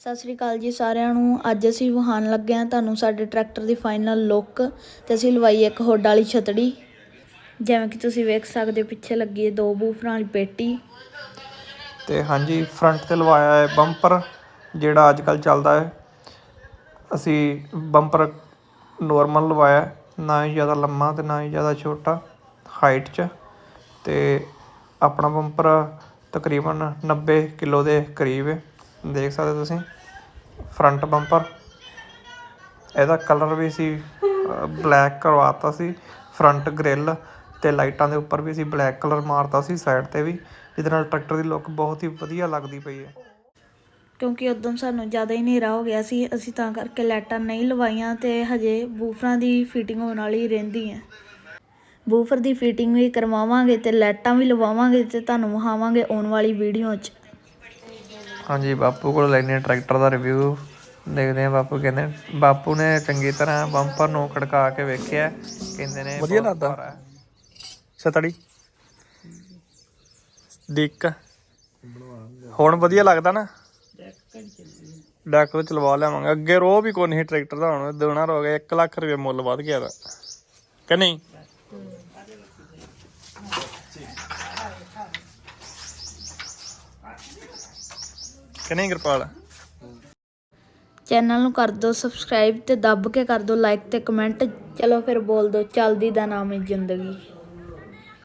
ਸਤਿ ਸ੍ਰੀ ਅਕਾਲ ਜੀ ਸਾਰਿਆਂ ਨੂੰ। ਅੱਜ ਅਸੀਂ ਵਹਾਨ ਲੱਗੇ ਹਾਂ ਤੁਹਾਨੂੰ ਸਾਡੇ ਟਰੈਕਟਰ ਦੀ ਫਾਈਨਲ ਲੁੱਕ ਤੇ ਅਸੀਂ ਲਵਾਈ ਇੱਕ ਹੁੱਡ ਵਾਲੀ ਛਤੜੀ ਜਿਵੇਂ ਕਿ ਤੁਸੀਂ ਵੇਖ ਸਕਦੇ ਹੋ, ਪਿੱਛੇ ਲੱਗੀ ਹੈ ਦੋ ਬੂਫਰਾਂ ਵਾਲੀ ਪੇਟੀ। ਤੇ ਹਾਂਜੀ ਫਰੰਟ ਤੇ ਲਵਾਇਆ ਹੈ ਬੰਪਰ ਜਿਹੜਾ ਅੱਜ ਕੱਲ ਚੱਲਦਾ ਹੈ। ਅਸੀਂ ਬੰਪਰ ਨੋਰਮਲ ਲਵਾਇਆ ਨਾ ਹੀ ਜ਼ਿਆਦਾ ਲੰਮਾ ਤੇ ਨਾ ਹੀ ਜ਼ਿਆਦਾ ਛੋਟਾ ਹਾਈਟ 'ਚ। ਤੇ ਆਪਣਾ ਬੰਪਰ ਤਕਰੀਬਨ 90 ਕਿਲੋ ਦੇ ਕਰੀਬ ਹੈ। ਦੇਖ ਸਕਦੇ ਤੁਸੀਂ। ਫਰੰਟ ਬੰਪਰ ਇਹਦਾ ਕਲਰ ਵੀ ਸੀ ਬਲੈਕ ਕਰਵਾਤਾ ਸੀ। ਫਰੰਟ ਗ੍ਰਿਲ ਤੇ ਲਾਈਟਾਂ ਦੇ ਉੱਪਰ ਵੀ ਅਸੀਂ ਬਲੈਕ ਕਲਰ ਮਾਰਤਾ ਸੀ ਸਾਈਡ ਤੇ ਵੀ। ਜਿਹਦੇ ਨਾਲ ਟਰੈਕਟਰ ਦੀ ਲੁੱਕ ਬਹੁਤ ਹੀ ਵਧੀਆ ਲੱਗਦੀ ਪਈ ਹੈ। ਕਿਉਂਕਿ ਉਦੋਂ ਸਾਨੂੰ ਜ਼ਿਆਦਾ ਹੀ ਹਨੇਰਾ ਹੋ ਗਿਆ ਸੀ, ਅਸੀਂ ਤਾਂ ਕਰਕੇ ਲਾਈਟਾਂ ਨਹੀਂ ਲਵਾਈਆਂ ਤੇ ਹਜੇ ਬੂਫਰਾਂ ਦੀ ਫਿਟਿੰਗ ਹੋਣ ਵਾਲੀ ਰਹਿੰਦੀ ਹੈ। ਬੂਫਰ ਦੀ ਫਿਟਿੰਗ ਵੀ ਕਰਵਾਵਾਂਗੇ ਤੇ ਲਾਈਟਾਂ ਵੀ ਲਵਾਵਾਂਗੇ ਤੇ ਤੁਹਾਨੂੰ ਵਿਖਾਵਾਂਗੇ ਆਉਣ ਵਾਲੀ ਵੀਡੀਓ 'ਚ। ਹਾਂਜੀ ਬਾਪੂ ਕੋਲ ਲੈਨੇ ਟਰੈਕਟਰ ਦਾ ਰਿਵਿਊ ਦੇਖਦੇ ਆ ਬਾਪੂ ਕਹਿੰਦੇ ਬਾਪੂ ਨੇ ਚੰਗੀ ਤਰ੍ਹਾਂ ਬੰਪਰ ਨੂੰ ਖੜਕਾ ਕੇ ਵੇਖਿਆ ਕਹਿੰਦੇ ਨੇ ਵਧੀਆ ਲੱਗਦਾ। ਸਤੜੀ। ਡਿੱਕ। ਹੁਣ ਵਧੀਆ ਲੱਗਦਾ ਨਾ? ਡੈਕ ਤੋਂ ਚਲਵਾ ਲਿਆਵਾਂਗੇ। ਅੱਗੇ ਰੋ ਵੀ ਕੋਈ ਨਹੀਂ ਟਰੈਕਟਰ ਦਾ ਹੁਣ ਦੇਣਾ ਹੋ ਗਿਆ। 1 ਲੱਖ ਰੁਪਏ ਮੁੱਲ ਵੱਧ ਗਿਆ ਦਾ ਕਿ ਨਹੀਂ? ਕਿ ਨਹੀਂ ਕਿਰਪਾਲ? ਚੈਨਲ ਨੂੰ ਕਰ ਦਿਓ ਸਬਸਕ੍ਰਾਈਬ ਤੇ ਦੱਬ ਕੇ ਕਰ ਦਿਓ ਲਾਈਕ ਤੇ ਕਮੈਂਟ। ਚਲੋ ਫਿਰ ਬੋਲ ਦਿਓ, ਚਲਦੀ ਦਾ ਨਾਮ ਹੈ ਜ਼ਿੰਦਗੀ।